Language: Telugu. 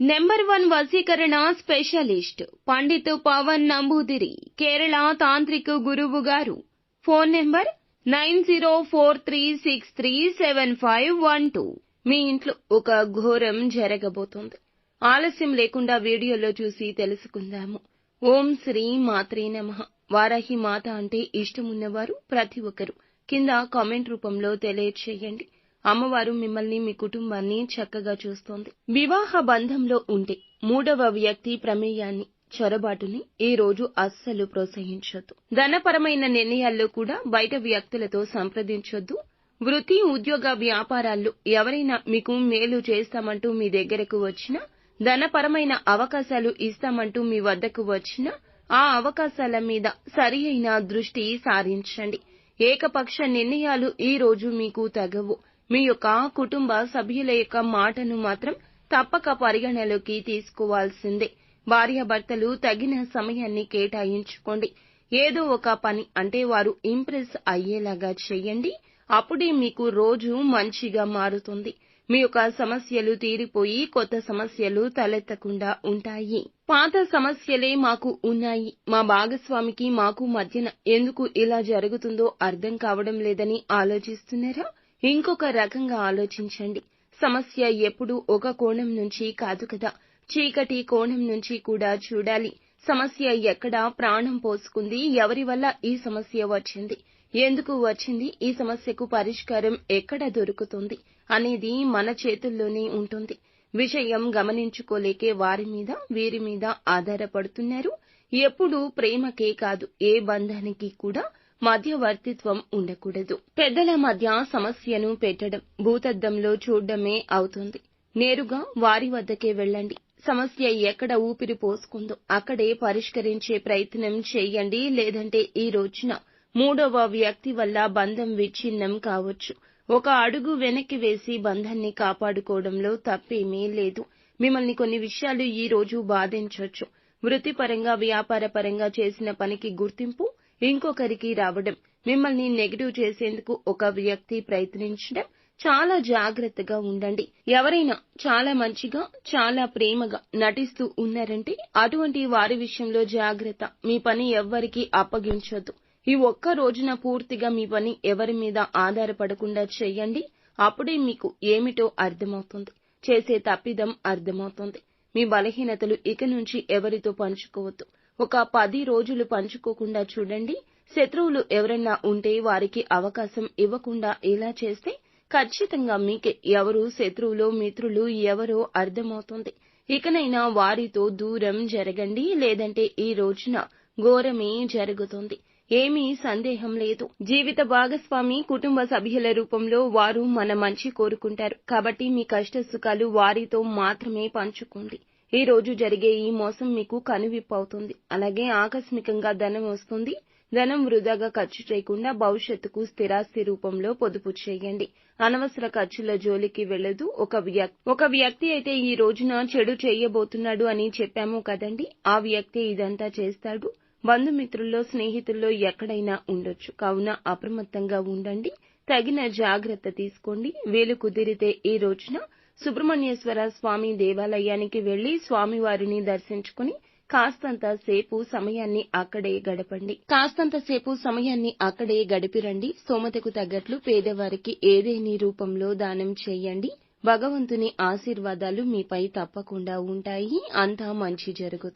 నెంబర్ వన్ వసీకరణ స్పెషలిస్ట్ పండిత్ పవన్ నంబూదిరి కేరళ తాంత్రిక గురువు గారు. Phone number nine zero four three six three seven five one two. మీ ఇంట్లో ఒక ఘోరం జరగబోతోంది. ఆలస్యం లేకుండా వీడియోలో చూసి తెలుసుకుందాము. ఓం శ్రీ మాత్రే నమః. వారాహి మాత అంటే ఇష్టమున్నవారు ప్రతి ఒక్కరు. కింద కామెంట్ రూపంలో తెలియచేయండి. అమ్మవారు మిమ్మల్ని మీ కుటుంబాన్ని చక్కగా చూస్తోంది. వివాహ బంధంలో ఉంటే మూడవ వ్యక్తి ప్రమేయాన్ని చొరబాటుని ఈ రోజు అస్సలు ప్రోత్సహించొద్దు. ధనపరమైన నిర్ణయాల్లో కూడా బయట వ్యక్తులతో సంప్రదించొద్దు. వృత్తి ఉద్యోగ వ్యాపారాల్లో ఎవరైనా మీకు మేలు చేస్తామంటూ మీ దగ్గరకు వచ్చినా ధనపరమైన అవకాశాలు ఇస్తామంటూ మీ వద్దకు వచ్చినా ఆ అవకాశాల మీద సరి అయిన దృష్టి సారించండి. ఏకపక్ష నిర్ణయాలు ఈ రోజు మీకు తగవు. మీ యొక్క కుటుంబ సభ్యుల యొక్క మాటను మాత్రం తప్పక పరిగణలోకి తీసుకోవాల్సిందే. భార్యాభర్తలు తగిన సమయాన్ని కేటాయించుకోండి. ఏదో ఒక పని అంటే వారు ఇంప్రెస్ అయ్యేలాగా చేయండి. అప్పుడే మీకు రోజు మంచిగా మారుతుంది. మీ యొక్క సమస్యలు తీరిపోయి కొత్త సమస్యలు తలెత్తకుండా ఉంటాయి. పాత సమస్యలే మాకు ఉన్నాయి. మా భాగస్వామికి మాకు మధ్యన ఎందుకు ఇలా జరుగుతుందో అర్థం కావడం లేదని ఆలోచిస్తున్నారా? ఇంకొక రకంగా ఆలోచించండి. సమస్య ఎప్పుడూ ఒక కోణం నుంచి కాదు కదా. చీకటి కోణం నుంచి కూడా చూడాలి. సమస్య ఎక్కడ ప్రాణం పోసుకుంది ఎవరి వల్ల ఈ సమస్య వచ్చింది ఎందుకు వచ్చింది ఈ సమస్యకు పరిష్కారం ఎక్కడ దొరుకుతుంది అనేది మన చేతుల్లోనే ఉంటుంది. విషయం గమనించుకోలేకే వారి మీద వీరి మీద ఆధారపడుతున్నారు. ఎప్పుడూ ప్రేమకే కాదు ఏ బంధానికి కూడా మధ్యవర్తిత్వం ఉండకూడదు. పెద్దల మధ్య సమస్యను పెట్టడం భూతద్దంలో చూడడమే అవుతుంది. నేరుగా వారి వద్దకే వెళ్ళండి. సమస్య ఎక్కడ ఊపిరి పోసుకుందో అక్కడే పరిష్కరించే ప్రయత్నం చేయండి. లేదంటే ఈ రోజున మూడవ వ్యక్తి వల్ల బంధం విచ్ఛిన్నం కావచ్చు. ఒక అడుగు వెనక్కి వేసి బంధాన్ని కాపాడుకోవడంలో తప్పేమీ లేదు. మిమ్మల్ని కొన్ని విషయాలు ఈ రోజు బాధించవచ్చు వృత్తిపరంగా వ్యాపార పరంగా చేసిన పనికి గుర్తింపు ఇంకొకరికి రావడం మిమ్మల్ని నెగిటివ్ చేసేందుకు ఒక వ్యక్తి ప్రయత్నించడం చాలా జాగ్రత్తగా ఉండండి. ఎవరైనా చాలా మంచిగా చాలా ప్రేమగా నటిస్తూ ఉన్నారంటే అటువంటి వారి విషయంలో జాగ్రత్త. మీ పని ఎవ్వరికీ అప్పగించొద్దు. ఈ ఒక్క రోజున పూర్తిగా మీ పని ఎవరి మీద ఆధారపడకుండా చేయండి. అప్పుడే మీకు ఏమిటో అర్థమవుతుంది. చేసే తప్పిదం అర్థమవుతుంది. మీ బలహీనతలు ఇక నుంచి ఎవరితో పంచుకోవద్దు. ఒక పది రోజులు పంచుకోకుండా చూడండి. శత్రువులు ఎవరన్నా ఉంటే వారికి అవకాశం ఇవ్వకుండా ఇలా చేస్తే ఖచ్చితంగా మీకే ఎవరు శత్రువులు మిత్రులు ఎవరో అర్థమవుతుంది. ఇకనైనా వారితో దూరం జరగండి. లేదంటే ఈ రోజున ఘోరమే జరుగుతుంది. ఏమీ సందేహం లేదు. జీవిత భాగస్వామి కుటుంబ సభ్యుల రూపంలో వారు మన మంచి కోరుకుంటారు. కాబట్టి మీ కష్ట సుఖాలు వారితో మాత్రమే పంచుకోండి. ఈ రోజు జరిగే ఈ మోసం మీకు కనువిప్పు అవుతుంది అలాగే ఆకస్మికంగా ధనం వస్తుంది. ధనం వృధాగా ఖర్చు చేయకుండా భవిష్యత్తుకు స్థిరాస్తి రూపంలో పొదుపు చేయండి. అనవసర ఖర్చుల జోలికి వెళ్ళదు. ఒక వ్యక్తి ఒక వ్యక్తి అయితే ఈ రోజున చెడు చేయబోతున్నాడు అని చెప్పాము కదండి. ఆ వ్యక్తి ఇదంతా చేస్తాడు. బంధుమిత్రుల్లో స్నేహితుల్లో ఎక్కడైనా ఉండొచ్చు. కావున అప్రమత్తంగా ఉండండి. తగిన జాగ్రత్త తీసుకోండి. వీలు కుదిరితే ఈ రోజున సుబ్రహ్మణ్యేశ్వర స్వామి దేవాలయానికి వెళ్ళి స్వామివారిని దర్శించుకుని కాస్తంత సేపు సమయాన్ని అక్కడే గడపండి. కాస్తంత సేపు సమయాన్ని అక్కడే గడిపిరండి. స్తోమతకు తగ్గట్లు పేదవారికి ఏదేని రూపంలో దానం చేయండి. భగవంతుని ఆశీర్వాదాలు మీపై తప్పకుండా ఉంటాయి. అంతా మంచి జరుగుతుంది.